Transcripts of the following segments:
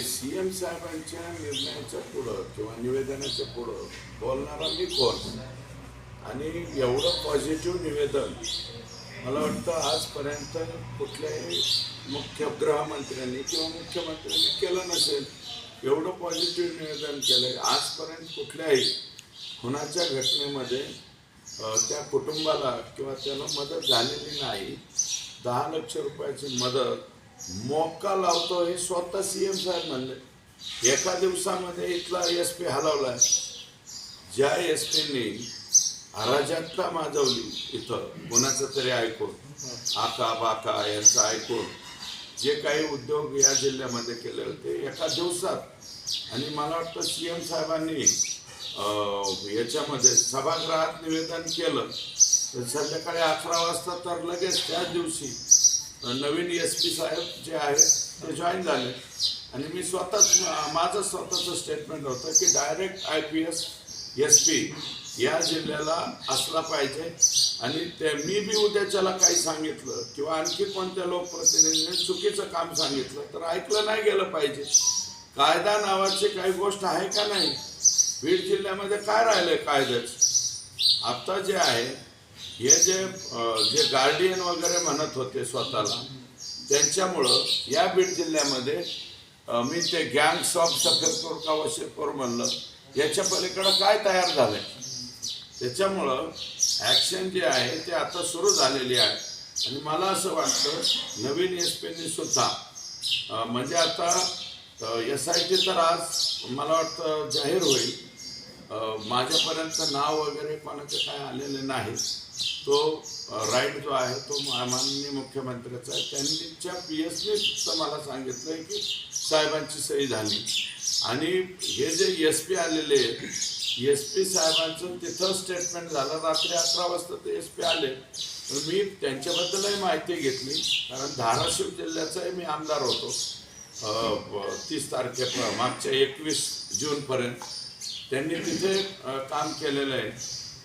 C M साहेबांच्या निर्णयाच्या पुढं किंवा निवेदनाच्या पुढं बोलणारा मी कोण? आणि एवढं पॉझिटिव्ह निवेदन मला वाटतं आजपर्यंत कुठल्याही मुख्य गृहमंत्र्यांनी किंवा मुख्यमंत्र्यांनी केलं नसेल. एवढं पॉझिटिव्ह निवेदन केलं आजपर्यंत कुठल्याही खुनाच्या घटनेमध्ये त्या कुटुंबाला किंवा त्याला मदत झालेली नाही. दहा लक्ष रुपयाची मदत मोका लावतो हे स्वतः सी एम साहेब म्हणले. एका दिवसामध्ये इथला एस पी हलवलाय ज्या एस पीने अराजकता माजवली इथं कोणाचं तरी ऐकून आका बाका यांचं ऐकून जे काही उद्योग या जिल्ह्यामध्ये केले होते एका दिवसात. आणि मला वाटतं सी एम साहेबांनी अं, याच्यामध्ये सभागृहात निवेदन केलं. तर संध्याकाळी अकरा वाजता तर लगेच त्याच दिवशी नवीन एस पी साहेब जे आहेत ते जॉईन झाले. आणि मी स्वतःच माझं स्वतःचं स्टेटमेंट होतं की direct I P S S P या जिल्ह्याला असला पाहिजे. आणि ते मी बी उद्याच्याला काही सांगितलं किंवा आणखी कोणत्या लोकप्रतिनिधीने चुकीचं काम सांगितलं तर ऐकलं नाही गेलं पाहिजे. कायदा नावाची काही गोष्ट आहे का नाही? बीड जिल्ह्यामध्ये काय राहिलंय कायद्याचं? आत्ता जे आहे हे जे जे गार्डियन वगैरे म्हणत होते स्वतःला त्यांच्यामुळं या बीड जिल्ह्यामध्ये मी ते गँग्स ऑफ सफेदपूर का वशीरपूर म्हणलं याच्या पलीकडं काय तयार झालंय? त्याच्यामुळं ॲक्शन जे आहे ते आता सुरू झालेली आहे. आणि मला असं वाटतं नवीन एस पीनी सुद्धा म्हणजे आता एस आय टी तर आज मला वाटतं जाहीर होईल. माझ्यापर्यंत नाव वगैरे कोणाचं काय आलेले नाही. तो राईट जो आहे तो माननीय मुख्यमंत्र्याचा आहे. त्यांच्या पी एसने सुद्धा मला सांगितलं की साहेबांची सही झाली. आणि हे जे एस पी आलेले एस पी साहेबांचं तिथं स्टेटमेंट झालं रात्री अकरा वाजता ते एस पी आले. तर मी त्यांच्याबद्दलही माहिती घेतली कारण धाराशिव जिल्ह्याचाही मी आमदार होतो. तीस तारखे मागच्या एकवीस जूनपर्यंत. त्यांनी तिथे काम केलेलं आहे.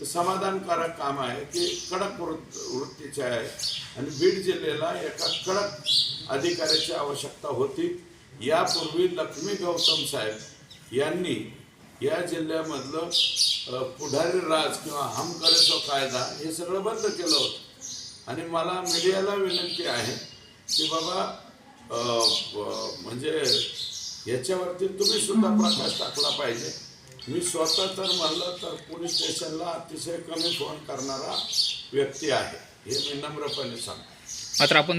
समाधानकारक काम आहे की कडक वृत्त वृत्तीचे आहे. आणि बीड जिल्ह्याला एका कडक अधिकाऱ्याची आवश्यकता होती. यापूर्वी लक्ष्मी गौतम साहेब यांनी या जिल्ह्यामधलं पुढारी राज किंवा हम करे सो कायदा हे सगळं बंद केलं होतं. आणि मला मीडियाला विनंती आहे की बाबा म्हणजे याच्यावरती तुम्ही सुद्धा प्रकाश टाकला पाहिजे. मी स्वतः तर म्हणलं तर पोलीस स्टेशनला अतिशय कमी फोन करणारा व्यक्ती आहे हे मी नम्रपणे सांगतो. मात्र आपण